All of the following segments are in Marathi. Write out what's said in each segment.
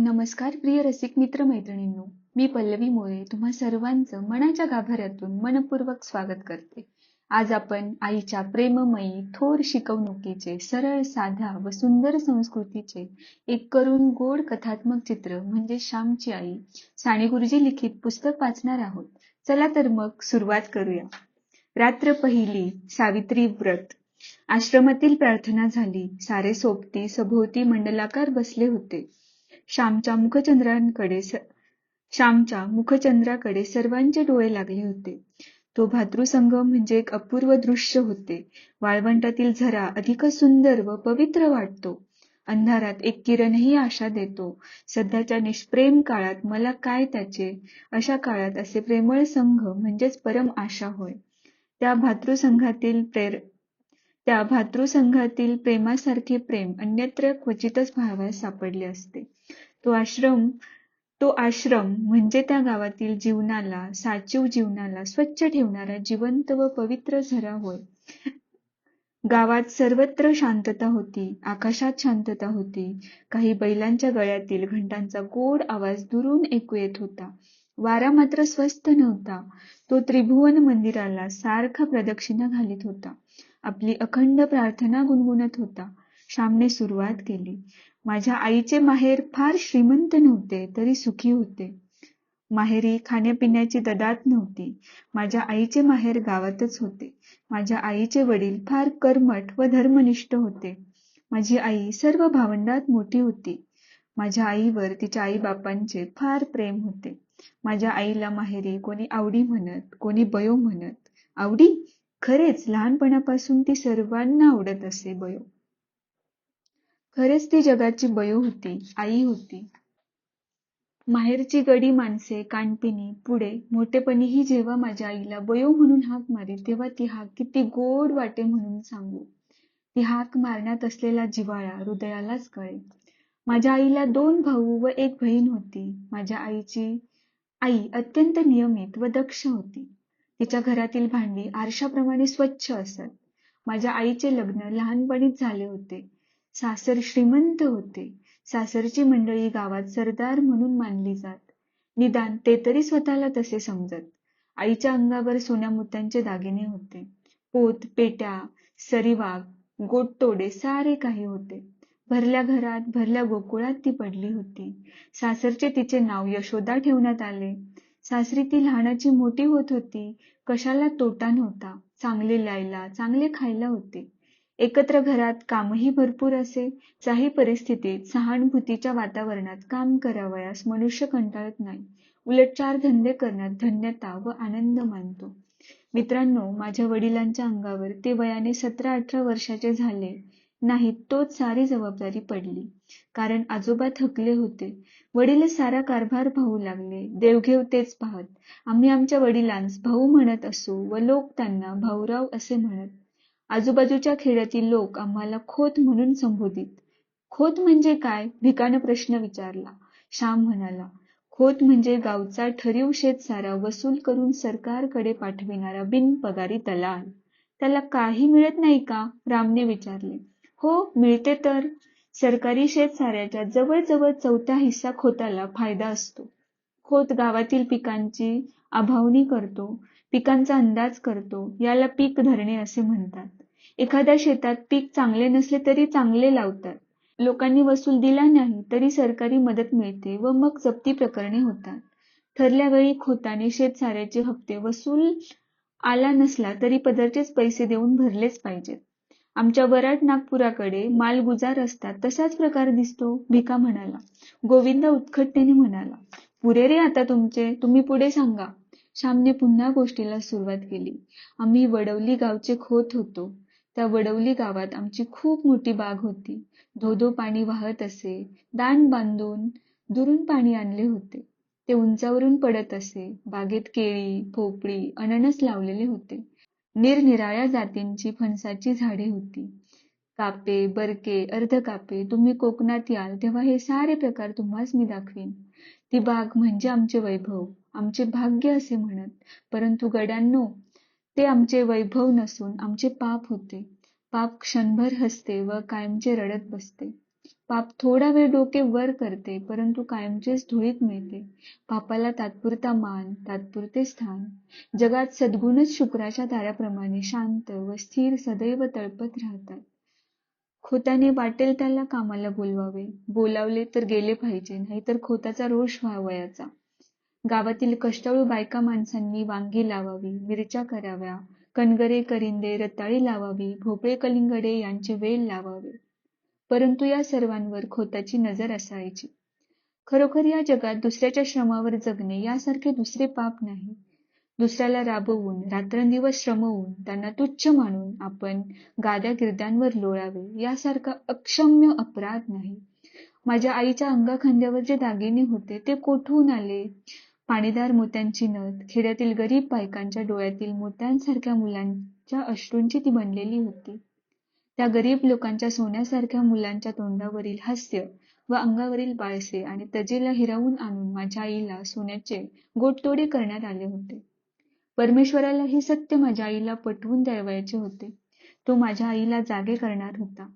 नमस्कार प्रिय रसिक मित्र मैत्रिणींनो मी पल्लवी मोरे तुम्हा सर्वांचं मनाच्या गाभाऱ्यातून मनपूर्वक स्वागत करते. आज आपण आईच्या प्रेममयी थोर शिकवणुकीचे सरळ साध्या व सुंदर संस्कृतीचे एक करून गोड कथात्मक चित्र म्हणजे श्यामची आई साने गुरुजी लिखित पुस्तक वाचणार आहोत. चला तर मग सुरुवात करूया. रात्र पहिली सावित्री व्रत. आश्रमातील प्रार्थना झाली. सारे सोबती सभोवती मंडलाकार बसले होते. श्यामच्या मुखचंद्रांकडे श्यामच्या मुखचंद्राकडे सर्वांचे डोळे लागले होते. तो भातृसंग म्हणजे एक अपूर्व दृश्य होते. वाळवंटातील झरा अधिकच सुंदर व पवित्र वाटतो. अंधारात एक किरणही आशा देतो. सध्याच्या निष्प्रेम काळात मला काय त्याचे? अशा काळात असे प्रेमळ संघ म्हणजेच परम आशा होय. त्या भातृसंघातील प्रेर त्या भातृसंघातील प्रेमासारखे प्रेम अन्यत्र क्वचितच पाहावयास सापडले असते. तो आश्रम तो आश्रम म्हणजे त्या गावातील जीवनाला साचीव जीवनाला स्वच्छ ठेवणारा जिवंत व पवित्र झरा होय. गावात सर्वत्र शांतता होती आकाशात शांतता होती. काही बैलांच्या गळ्यातील घंटांचा गोड आवाज दुरून ऐकू येत होता. वारा मात्र स्वस्थ नव्हता. तो त्रिभुवन मंदिराला सारखा प्रदक्षिणा घालीत होता. आपली अखंड प्रार्थना गुणगुणत होता. श्यामने सुरुवात केली. माझ्या आईचे माहेर फार श्रीमंत नव्हते तरी सुखी होते. माहेरी खाण्यापिण्याची ददात नव्हती. माझ्या आईचे माहेर गावातच होते. माझ्या आईचे वडील फार कर्मठ व धर्मनिष्ठ होते. माझी आई सर्व भावंडात मोठी होती. माझ्या आईवर तिच्या आई बापांचे फार प्रेम होते. माझ्या आईला माहेरी कोणी आवडी म्हणत कोणी बयो म्हणत आवडी? खरेच लहानपणापासून ती सर्वांना आवडत असे बयो. खरेच ती जगाची बयो होती आई होती. माहेरची गडी माणसे कानपिणी पुढे मोठेपणीही जेव्हा माझ्या आईला बयो म्हणून हाक मारे तेव्हा ती हाक किती गोड वाटे म्हणून सांगू. ती हाक मारण्यात असलेला जिव्हाळा हृदयालाच कळे. माझ्या आईला दोन भाऊ व एक बहीण होती. माझ्या आईची आई अत्यंत नियमित व दक्ष होती. तिच्या घरातील भांडी आरशाप्रमाणे स्वच्छ असत. माझ्या आईचे लग्न लहानपणीच झाले होते. सासर श्रीमंत होते. सासरची मंडळी गावात सरदार म्हणून मानली जात. निदान ते तरी स्वतःला तसे समजत. आईच्या अंगावर सोन्या मोत्यांचे दागिने होते. पोत पेट्या सरीवाग गोटतोडे सारे काही होते. भरल्या घरात भरल्या गोकुळात ती पडली होती. सासरचे तिचे नाव यशोदा ठेवण्यात आले. सासरी ती लहानाची मोठी होत होती. कशाला तोटा नव्हता. चांगले ल्यायला चांगले खायला होते. एकत्र घरात कामही भरपूर असे चाही परिस्थितीत सहानुभूतीच्या वातावरणात काम करावयास मनुष्य कंटाळत नाही. उलट चार धंदे करण्यात धन्यता व आनंद मानतो. मित्रांनो माझ्या वडिलांच्या अंगावर ते वयाने सतरा अठरा वर्षाचे झाले नाही तोच सारी जबाबदारी पडली. कारण आजोबा थकले होते. वडील सारा कारभार पाहू लागले. देवघेव तेच पाहत. आम्ही आमच्या वडिलांस भाऊ म्हणत असू व लोक त्यांना भाऊराव असे म्हणत आजूबाजूच्या खेड्यातील लोक आम्हाला खोत म्हणून संबोधित. खोत म्हणजे काय? भिकानं प्रश्न विचारला. श्याम म्हणाला खोत म्हणजे गावचा ठरीव शेत सारा वसूल करून सरकारकडे पाठविणारा बिनपगारी दलाल त्याला काही मिळत नाही का? रामने विचारले. हो मिळते तर. सरकारी शेत साऱ्याच्या जवळजवळ चौथ्या हिस्सा खोताला फायदा असतो. खोत गावातील पिकांची अभावनी करतो पिकांचा अंदाज करतो याला पीक धरणे असे म्हणतात. एखाद्या शेतात पीक चांगले नसले तरी चांगले लावतात. लोकांनी वसूल दिला नाही तरी सरकारी मदत मिळते व मग जप्ती प्रकरणे होतात. ठरल्या वेळी खोताने शेतसाऱ्याचे हप्ते वसूल आला नसला तरी पदरचेच पैसे देऊन भरलेच पाहिजेत. आमच्या वराट नागपुराकडे मालगुजार असतात तसाच प्रकार दिसतो भिका म्हणाला. गोविंद उत्खटतेने म्हणाला पुरे रे आता तुमचे तुम्ही पुढे सांगा. श्यामने पुन्हा गोष्टीला सुरुवात केली. आम्ही वडवली गावचे खोत होतो. त्या वडवली गावात आमची खूप मोठी बाग होती. धोधो पाणी वाहत असे दांड बांधून दुरून पाणी आणले होते. ते उंचावरून पडत असे बागेत केळी भोपळी अननस लावलेले होते. निरनिराळ्या जातींची फणसाची झाडे होती. कापे बरके अर्ध कापे तुम्ही कोकणात याल तेव्हा हे सारे प्रकार तुम्हास मी दाखवीन. ती बाग म्हणजे आमचे वैभव. आमचे भाग्य असे म्हणत. परंतु गड्यांनो ते आमचे वैभव नसून आमचे पाप होते. पाप क्षणभर हसते व कायमचे रडत बसते. पाप थोडा वेळ डोके वर करते परंतु कायमचेच धुळीत मिळते. पापाला तात्पुरता मान तात्पुरते स्थान. जगात सद्गुणच शुक्राच्या ताऱ्याप्रमाणे शांत व स्थिर सदैव तळपत राहतात. खोताने वाटेल त्याला कामाला बोलवावे. बोलावले तर गेले पाहिजे नाहीतर खोताचा रोष व्हावयाचा. गावातील कष्टाळू बायका माणसांनी वांगी लावावी मिरच्या कराव्या कणगरे करिंदे रताळी लावावी भोपळे कलिंगडे यांचे वेल लावावे. परंतु या सर्वांवर खोताची नजर असायची. खरोखर या जगात दुसऱ्याच्या श्रमावर जगणे यासारखे दुसरे पाप नाही. दुसऱ्याला राबवून रात्रंदिवस श्रमवून त्यांना तुच्छ मानून आपण गाद्या गिरद्यांवर लोळावे यासारखा अक्षम्य अपराध नाही. माझ्या आईच्या अंगाखांद्यावर जे दागिने होते ते कोठून आले? पाणीदार मोत्यांची नथ खेड्यातील गरीब बायकांच्या डोळ्यातील मोत्यांसारख्या मुलांच्या अश्रूंची ती बनलेली होती. त्या गरीब लोकांच्या सोन्यासारख्या मुलांच्या तोंडावरील हास्य व अंगावरील बाळसे आणि तजेला हिरावून आणून माझ्या आईला सोन्याचे गोटतोडे करण्यात आले होते. परमेश्वराला हे सत्य माझ्या आईला पटवून द्यावयाचे होते. तो माझ्या आईला जागे करणार होता.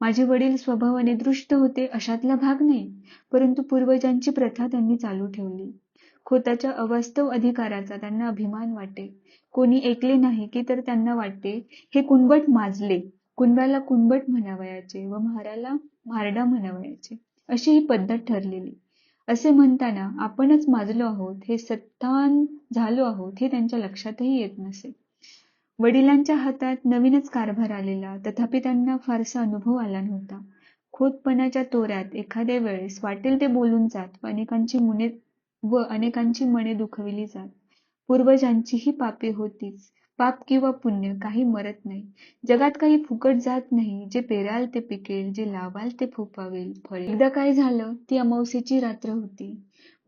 माझे वडील स्वभावाने दृष्ट होते अशातला भाग नाही परंतु पूर्वजांची प्रथा त्यांनी चालू ठेवली. खोताच्या अवास्तव अधिकाराचा त्यांना अभिमान वाटे. कोणी ऐकले नाही की तर त्यांना वाटते हे कुणबट माजले. कुणब्याला कुणबट म्हणावयाचे व म्हाराला म्हारडा म्हणावयाचे. अशी ही पद्धत ठरलेली. असे म्हणताना आपणच माजलो आहोत हे सत्तान झालो आहोत हे त्यांच्या लक्षातही येत नसे. वडिलांच्या हातात नवीनच कारभार आलेला तथापि त्यांना फारसा अनुभव आला नव्हता. खोतपणाच्या तोऱ्यात एखाद्या वेळेस वाटेल ते बोलून जात व अनेकांची मुने व अनेकांची मने दुखविली जात. पूर्वजांचीही पापे होतीच. पाप किंवा पुण्य काही मरत नाही. जगात काही फुकट जात नाही जे पेराल ते पिकेल जे लावाल ते फोफावेल. फळ. एकदा काय झालं ती अमावस्येची रात्र होती.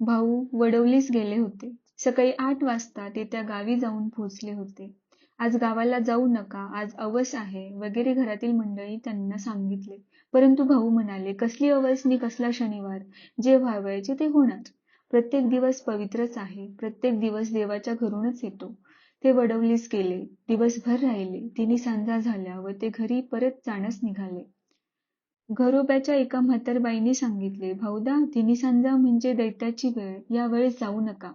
भाऊ वडवलीस गेले होते. सकाळी आठ वाजता ते त्या गावी जाऊन पोहोचले होते. आज गावाला जाऊ नका आज अवस आहे वगैरे घरातील मंडळी त्यांना सांगितले. परंतु भाऊ म्हणाले कसली अवस नि कसला शनिवार? जे व्हावयाचे ते होणार. प्रत्येक दिवस पवित्रच आहे प्रत्येक दिवस देवाच्या घरूनच येतो. ते वडवलीस गेले दिवसभर राहिले तिन्ही सांजा झाल्या व ते घरी परत जाण्यास निघाले. घरोब्याच्या एका म्हातारबाईने सांगितले भाऊदा तिन्ही सांजा म्हणजे दैत्याची वेळ या वेळेस जाऊ नका.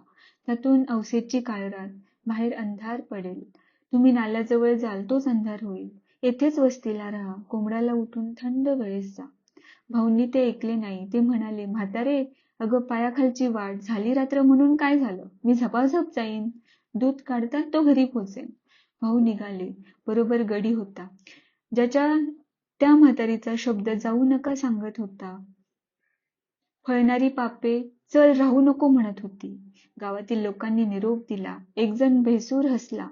त्यातून अवसेची काळरात बाहेर अंधार पडेल. तुम्ही नाल्याजवळ जाल तोच अंधार होईल. येथेच वस्तीला राहा कोंबड्याला उठून थंड वेळेस जा. भाऊंनी ते ऐकले नाही. ते म्हणाले म्हातारे अगं पायाखालची वाट झाली रात्र म्हणून काय झालं? मी झपाझप जाईन. दूध काढता तो घरी पोहोचेल. भाऊ निघाले. बरोबर गडी होता. ज्याच्या त्या म्हातारीचा शब्द जाऊ नका सांगत होता. फळणारी पापे चल राहू नको म्हणत होती. गावातील लोकांनी निरोप दिला. एक जण भेसूर हसला.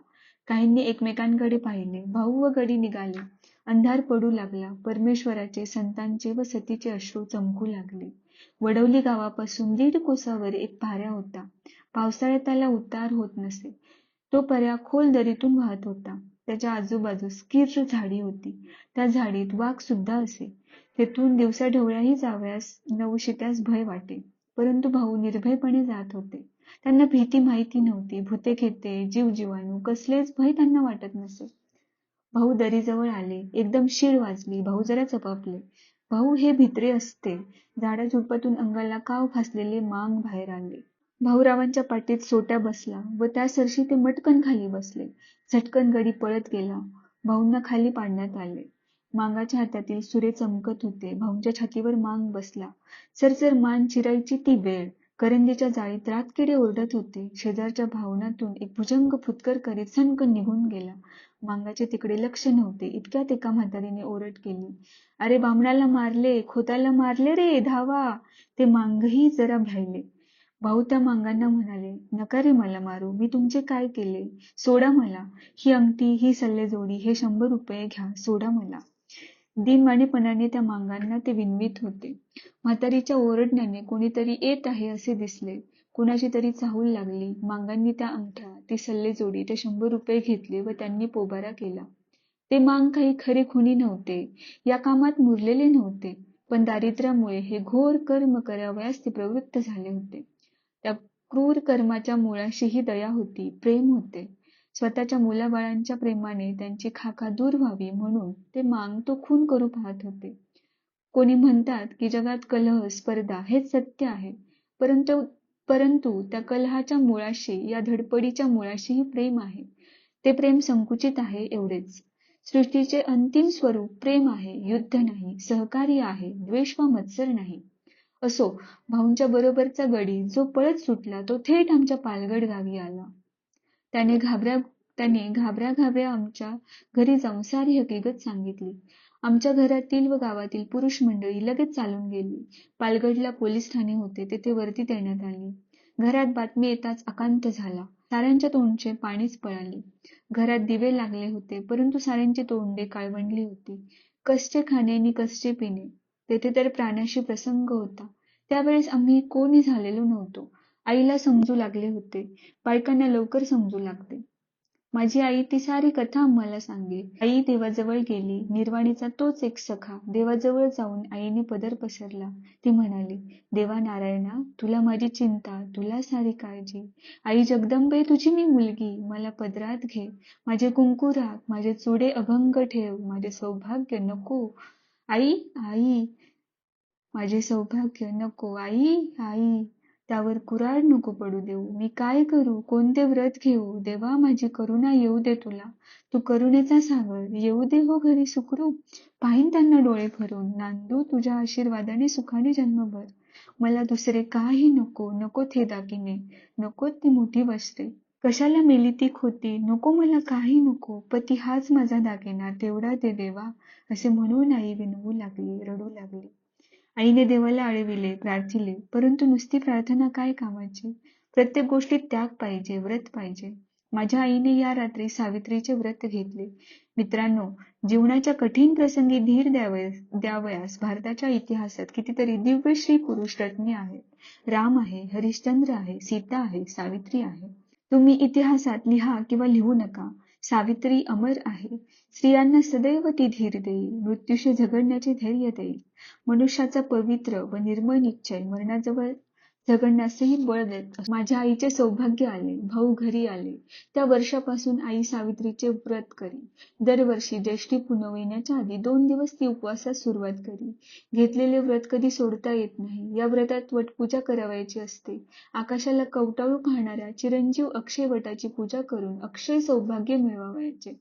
काहींनी एकमेकांकडे पाहिले. भाऊ व गडी निघाले. अंधार पडू लागला. परमेश्वराचे संतांचे व सतीचे अश्रू चमकू लागले. वडवली गावापासून दीड कोसावर एक पाऱ्या होता. पावसाळ्यात त्याला उतार होत नसे. तो पर्या खोल दरीतून वाहत होता. त्याच्या आजूबाजूस किर्र झाडी होती. त्या झाडीत वाघ सुद्धा असे. तेथून दिवसा ढवळ्याही जावयास नवशित्यास भय वाटे. परंतु भाऊ निर्भयपणे जात होते. त्यांना भीती माहिती नव्हती. भूते खेते जीव जीवाणू कसलेच भय त्यांना वाटत नसे. भाऊ दरीजवळ आले. एकदम शीळ वाजली. भाऊ जरा चपापले. भाऊ हे भित्रे असते. झाडा झुडपातून अंगाला काव फासलेले मांग बाहेर आले. भाऊरावांच्या पाठीत सोट्या बसला व त्या सरशी ते मटकन खाली बसले. झटकन गडी पळत गेला. भाऊंना खाली पाडण्यात आले. मांगाच्या हातातील सुरे चमकत होते. भाऊंच्या छातीवर मांग बसला. सरसर मान चिरायची ती वेळ. करंदीच्या जाळीत रातकिडे ओरडत होते. शेजारच्या भावनातून एक भुजंग फुतकर करीत सणकन निघून गेला. मांगाचे तिकडे लक्ष नव्हते. इतक्यात एका म्हातारीने ओरड केली. अरे बामणाला मारले खोताला मारले रे धावा. ते मांगही जरा भ्यायले. भाऊ त्या मांगांना म्हणाले नका रे मला मारू मी तुमचे काय केले? सोडा मला. ही अंगठी ही सल्लेजोडी हे शंभर रुपये घ्या सोडा मला. दिनवाणीपणाने त्या मांगांना ते विनवीत होते. म्हातारीच्या ओरडण्याने कोणीतरी येत आहे असे दिसले. कुणाची तरी चाहूल लागली. मांगांनी त्या अंगठ्या ती सल्लेजोडी ते शंभर रुपये घेतले व त्यांनी पोबारा केला. ते मांग काही खरे खुनी नव्हते. या कामात मुरलेले नव्हते. पण दारिद्र्यामुळे हे घोर कर्म करावयास ते प्रवृत्त झाले होते. क्रूर कर्माच्या मुळाशीही दया होती प्रेम होते. स्वतःच्या मुलाबाळांच्या प्रेमाने त्यांची खाका दूर व्हावी म्हणून ते मांग तो खून करू पाहत होते. कोणी म्हणतात की जगात कलह स्पर्धा हेच सत्य आहे. परंतु परंतु त्या कलहाच्या मुळाशी या धडपडीच्या मुळाशीही प्रेम आहे. ते प्रेम संकुचित आहे एवढेच. सृष्टीचे अंतिम स्वरूप प्रेम आहे युद्ध नाही सहकार्य आहे द्वेष वा मत्सर नाही. असो भाऊंच्या बरोबरचा गडी जो पळत सुटला तो थेट आमच्या पालगड गावी आला. त्याने घाबऱ्या त्याने घाबऱ्या घाबऱ्या आमच्या घरी जाऊन सारी हकीकत सांगितली. आमच्या घरातील व गावातील पुरुष मंडळी लगेच चालून गेली. पालगडला पोलीस ठाणे होते तेथे वर्दी देण्यात आली. घरात बातमी येताच अकांत झाला. साऱ्यांच्या तोंडचे पाणीच पळाले. घरात दिवे लागले होते परंतु साऱ्यांची तोंडे काळवंडली होती. कसचे खाणे आणि कसचे पिणे. तेथे तर प्राण्याशी प्रसंग होता. त्यावेळेस आम्ही कोणी झालेलो नव्हतो. आईला समजू लागले होते. बायकांना लवकर समजू लागते. माझी आई ती सारी कथा आम्हाला सांगे आई देवाजवळ गेली. निर्वाणीचा तोच एक सखा देवाजवळ जाऊन आईने पदर पसरला. ती म्हणाली देवा नारायणा तुला माझी चिंता तुला सारी काळजी. आई जगदंबे तुझी मी मुलगी. मला पदरात घे. माझे कुंकू राख. माझे चुडे अभंग ठेव. माझे सौभाग्य नको. आई आई. माझे सौभाग्य नको आई आई. त्यावर कुराड नको पडू देऊ. मी काय करू? कोणते व्रत घेऊ? देवा माझी करुणा येऊ दे तुला. तू करुणेचा सागर येऊ दे हो घरी सुखरू पाहिन त्यांना डोळे भरून. नांदू तुझ्या आशीर्वादाने सुखाने जन्मभर. मला दुसरे काही नको. नको थे दागिने नको ती मोठी वस्त्रे. कशाला मेली ती खोती नको मला काही नको. पती हाच माझा दागिना. तेवढा दे देवा. असे म्हणून आई विनवू लागली रडू लागली. आईने देवाला आळविले प्रार्थिले. परंतु नुसती प्रार्थना काय कामाची? प्रत्येक गोष्टीत त्याग पाहिजे व्रत पाहिजे. माझ्या आईने या रात्री सावित्रीचे व्रत घेतले. मित्रांनो जीवनाच्या कठीण प्रसंगी धीर द्यावयास द्यावयास भारताच्या इतिहासात कितीतरी दिव्य श्री पुरुष रत्ने आहेत. राम आहे हरिश्चंद्र आहे सीता आहे सावित्री आहे. तुम्ही इतिहासात लिहा किंवा लिहू नका. सावित्री अमर आहे. स्त्रियांना सदैव ती धीर देईल. मृत्यूशी झगडण्याचे धैर्य देईल. मनुष्याचा पवित्र व निर्मळ निश्चय मरणाजवळ झगडण्यासही बळ देत माझ्या आईचे सौभाग्य आले भाऊ घरी आले. त्या वर्षापासून आई सावित्रीचे व्रत करी दरवर्षी ज्येष्ठी पुनविण्याच्या आधी दोन दिवस ती उपवासास सुरुवात करी घेतलेले व्रत कधी सोडता येत नाही. या व्रतात वटपूजा करावायची असते. आकाशाला कवटाळू पाहणाऱ्या चिरंजीव अक्षय वटाची पूजा करून अक्षय सौभाग्य मिळवायचे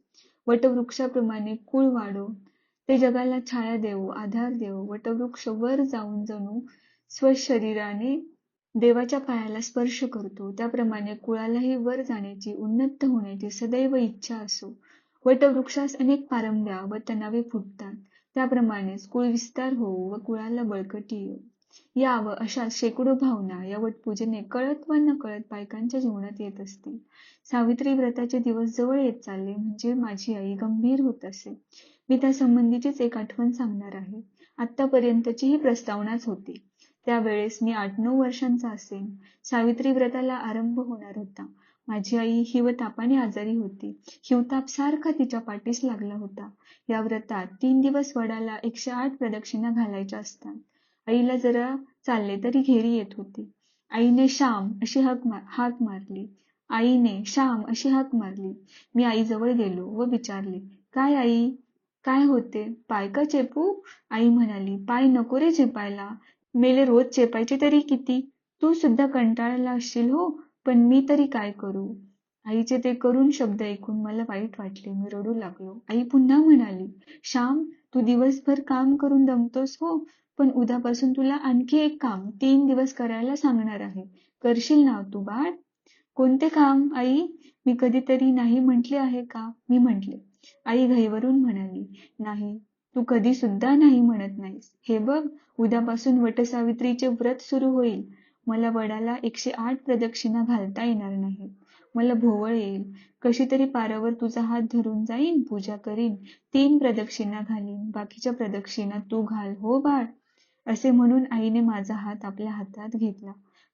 वटवृक्षाप्रमाणे कुळ वाढो. ते जगाला छाया देऊ आधार देऊ वटवृक्ष वर जाऊन जणू स्वशरीराने देवाच्या पायाला स्पर्श करतो. त्याप्रमाणे कुळालाही वर जाण्याची उन्नत होण्याची सदैव इच्छा असो. वटवृक्षास अनेक पारंब्या व तणावे फुटतात. त्याप्रमाणेच कुळ विस्तार होऊ व कुळाला बळकटी येऊ या व अशा शेकडो भावना या वटपूजेने कळत व न कळत बायकांच्या जीवनात येत असतील. सावित्री व्रताचे दिवस जवळ येत चालले म्हणजे माझी आई गंभीर होत असे. मी त्या संबंधीचीच एक आठवण सांगणार आहे. आतापर्यंतची ही प्रस्तावनाच होती. त्यावेळेस मी आठ नऊ वर्षांचा असेन. सावित्री व्रताला आरंभ होणार होता. माझी आई हिवतापाने आजारी होती. हिवताप सारखा तिच्या पाठीस लागला होता. या व्रतात तीन दिवस वडाला एकशे आठ प्रदक्षिणा घालायच्या असतात. आईला जरा चालले तरी घेरी येत होती. आईने श्याम अशी हाक हाक मारली. आईने श्याम अशी हाक मारली. मी आईजवळ गेलो व विचारले काय आई? काय होते? पाय का चेपू? आई म्हणाली पाय नको रे चेपायला. मेले रोज चेपायचे तरी किती? तू सुद्धा कंटाळला असशील हो पण मी तरी काय करू? आईचे ते करून शब्द ऐकून मला वाईट वाटले. मी रडू लागलो. आई पुन्हा म्हणाली श्याम तू दिवसभर काम करून दमतोस हो पण उद्यापासून तुला आणखी एक काम तीन दिवस करायला सांगणार आहे. करशील ना तू बाळ? कोणते काम आई? मी कधीतरी नाही म्हटले आहे का? मी म्हटले. आई घाईवरून म्हणाली नाही तू कधी सुद्धा नाही म्हणत नाहीस. हे बघ उद्यापासून वटसावित्रीचे व्रत सुरू होईल. मला वडाला एकशे आठ प्रदक्षिणा घालता येणार नाही. मला भोवळ येईल. कशी तरी पारावर तुझा हात धरून जाईन पूजा करीन तीन प्रदक्षिणा घालीन. बाकीच्या प्रदक्षिणा तू घाल हो बाळ? असे म्हणून आईने माझा हात आपल्या हातात घेतला.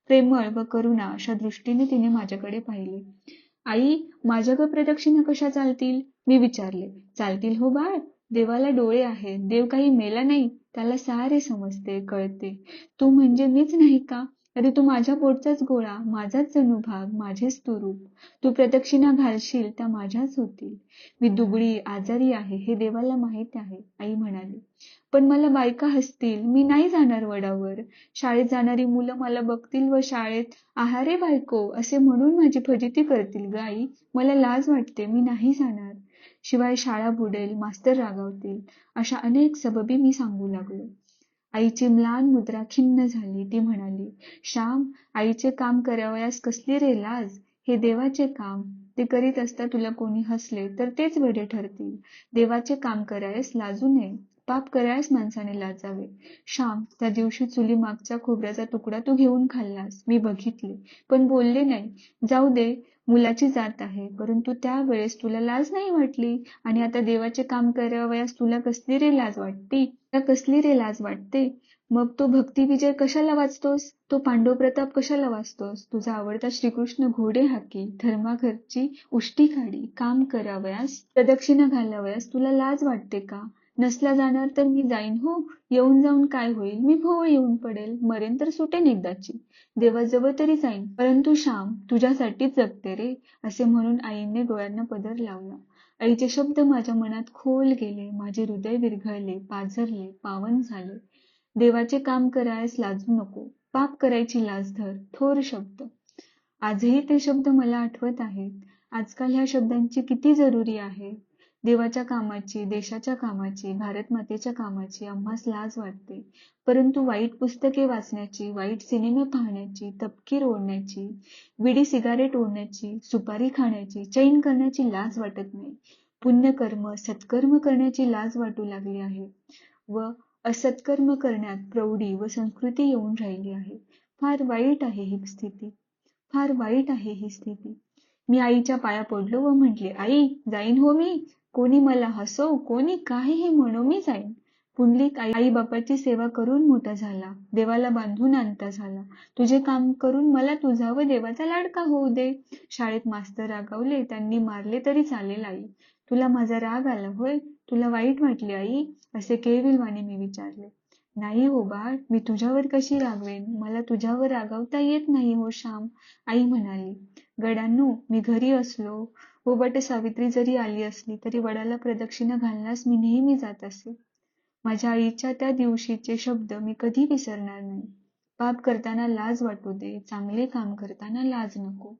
प्रेमळ व करुणा अशा दृष्टीने तिने माझ्याकडे पाहिले. आई माझ्या ग प्रदक्षिणा कशा चालतील? मी विचारले. चालतील हो बाळ? देवाला डोळे आहेत. देव काही मेला नाही त्याला सारे समजते कळते. तू म्हणजे मीच नाही का? अरे तू माझ्या पोटचाच गोळा माझाच जणू माझेच तू रूप तू प्रदक्षिणा घालशील त्या माझ्याच होतील. मी दुबळी आजारी आहे हे देवाला माहीत आहे आई म्हणाली. पण मला बायका हसतील मी नाही जाणार वडावर. शाळेत जाणारी मुलं मला बघतील व शाळेत आहारे बायको असे म्हणून माझी फजिती करतील ग आई. मला लाज वाटते मी नाही जाणार. शिवाय शाळा बुडेल मास्तर रागावतील अशा अनेक सबबी मी सांगू लागलो. आईची म्लान मुद्रा खिन्न झाली. ती म्हणाली श्याम आईचे काम करावयास कसली रे लाज? हे देवाचे काम. ते करीत असता तुला कोणी हसले तर तेच वेडे ठरतील. देवाचे काम करायस लाजू नये. पाप करायस माणसाने लाजावे. श्याम त्या दिवशी चुली मागच्या खोबऱ्याचा तुकडा तू घेऊन खाल्लास. मी बघितले. पण बोलले नाही. जाऊ दे. मुलाची जात आहे. परंतु त्यावेळेस तुला लाज नाही वाटली? आणि आता देवाचे काम करावयास तुला कसली रे लाज वाटते? कसली रे लाज वाटते? मग तो भक्ती विजय कशाला वाचतोस? तो पांडव प्रताप कशाला वाचतोस? तुझा आवडता श्रीकृष्ण घोडे हाकी धर्माघरची उष्टी काढी काम करावयास प्रदक्षिणा घालावयास तुला लाज वाटते का? नसला जाणार तर मी जाईन. हो येऊन जाऊन काय होईल? मी भोवळ येऊन पडेल. मरेन तर सुटेन एकदाची देवाजवळ तरी जाईन. परंतु श्याम तुझ्यासाठीच जगते रे असे म्हणून आईने डोळ्यांना पदर लावला. आईचे शब्द माझ्या मनात खोल गेले. माझे हृदय विरघळले पाझरले पावन झाले. देवाचे काम करायस लाजू नको. पाप करायची लाज धर. थोर शब्द. आजही ते शब्द मला आठवत आहेत. आजकाल ह्या शब्दांची किती जरुरी आहे? देवाच्या कामाची देशाच्या कामाची भारत मातेच्या कामाची आम्हास लाज वाटते. परंतु वाईट पुस्तके वाचण्याची वाईट सिनेमे पाहण्याची तपकीर ओढण्याची विडी सिगारेट ओढण्याची सुपारी खाण्याची चैन करण्याची लाज वाटत नाही. पुण्यकर्म सत्कर्म करण्याची लाज वाटू लागली आहे व असत्कर्म करण्यात प्रौढी व संस्कृती येऊन राहिली आहे. फार वाईट आहे ही स्थिती. फार वाईट आहे ही स्थिती. मी आईच्या पाया पडलो व म्हटले आई जाईन हो मी. कोणी मला हसो कोणी काहीही म्हणू मी जाईन. पुंडलिक आई आई बापाची सेवा करून मोठा झाला. देवाला बांधून आणता झाला. तुझे काम करून मला तुझा व देवाचा लाडका होऊ दे. शाळेत मास्तर रागावले त्यांनी मारले तरी चालेल आई. तुला माझा राग आला होय? तुला वाईट वाटले आई? असे केविलवाने मी विचारले. नाही हो बाळ मी तुझ्यावर कशी रागवेन? मला तुझ्यावर रागवता येत नाही हो श्याम. आई म्हणाली गड्यांनो मी घरी असलो. व वट सावित्री जरी आली असली तरी वडाला प्रदक्षिणा घालण्यास मी नेहमी जात असे. माझ्या आईच्या त्या दिवशीचे शब्द मी कधी विसरणार नाही. पाप करताना लाज वाटू दे चांगले काम करताना लाज नको.